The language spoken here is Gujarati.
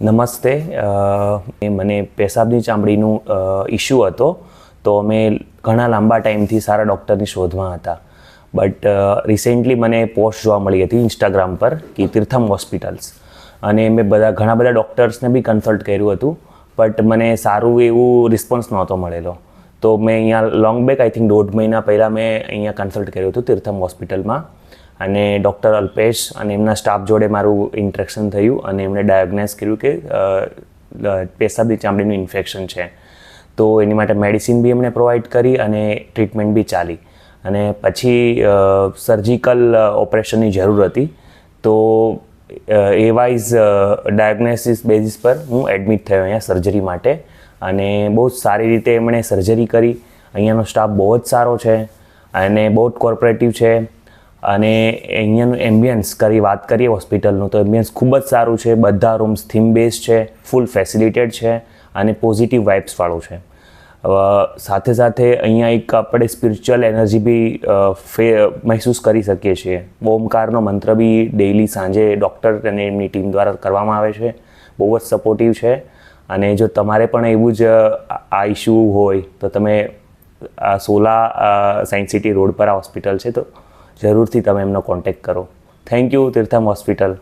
નમસ્તે. મને પેશાબની ચામડીનું ઇશ્યુ હતો, તો અમે ઘણા લાંબા ટાઈમથી સારા ડૉક્ટરની શોધમાં હતા. બટ રિસેન્ટલી મને પોસ્ટ જોવા મળી હતી ઇન્સ્ટાગ્રામ પર કે તીર્થમ હોસ્પિટલ્સ. અને મેં બધા, ઘણા બધા ડૉક્ટર્સને બી કન્સલ્ટ કર્યું હતું, બટ મને સારું એવું રિસ્પોન્સ નહોતો મળેલો. તો મેં અહીંયા લોંગ બેક આઈ થિંક દોઢ મહિના પહેલાં મેં અહીંયા કન્સલ્ટ કર્યું હતું તીર્થમ હોસ્પિટલમાં. અને ડૉક્ટર અલ્પેશ અને એમના સ્ટાફ જોડે મારું ઇન્ટરેક્શન થયું અને એમણે ડાયગ્નાઇઝ કર્યું કે પેશાબી ચામડીનું ઇન્ફેક્શન છે. તો એની માટે મેડિસિન બી એમણે પ્રોવાઈડ કરી અને ટ્રીટમેન્ટ બી ચાલી. અને પછી સર્જિકલ ઓપરેશનની જરૂર હતી. તો એ વાઇઝ ડાયગ્નોસિસ બેઝિસ પર હું એડમિટ થયો અહીંયા સર્જરી માટે. અને બહુ જ સારી રીતે એમણે સર્જરી કરી. અહીંયાનો સ્ટાફ બહુ જ સારો છે અને બહુ જ કોર્પોરેટિવ છે. અને અહીંયાનું એમ્બિયન્સ કરી વાત કરીએ હોસ્પિટલનું તો એમ્બિયન્સ ખૂબ જ સારું છે. બધા રૂમ્સ થીમ બેઝ છે ફૂલ ફેસિલિટેડ છે અને પોઝિટિવ વાઇબ્સવાળું છે. સાથે સાથે અહીંયા એક આપણે સ્પિરિચ્યુઅલ એનર્જી બી ફે મહેસૂસ કરી શકીએ છીએ. ઓમકારનો મંત્ર બી ડેઇલી સાંજે ડૉક્ટર અને એમની ટીમ દ્વારા કરવામાં આવે છે. બહુ જ સપોર્ટિવ છે. અને જો તમારે પણ એવું જ આ- ઇશ્યુ હોય, તો તમે સોલા સાયન્સ સિટી રોડ પર આ હોસ્પિટલ છે તો જરૂરથી તમે એમનો કોન્ટેક્ટ કરો. Thank you Theertham hospital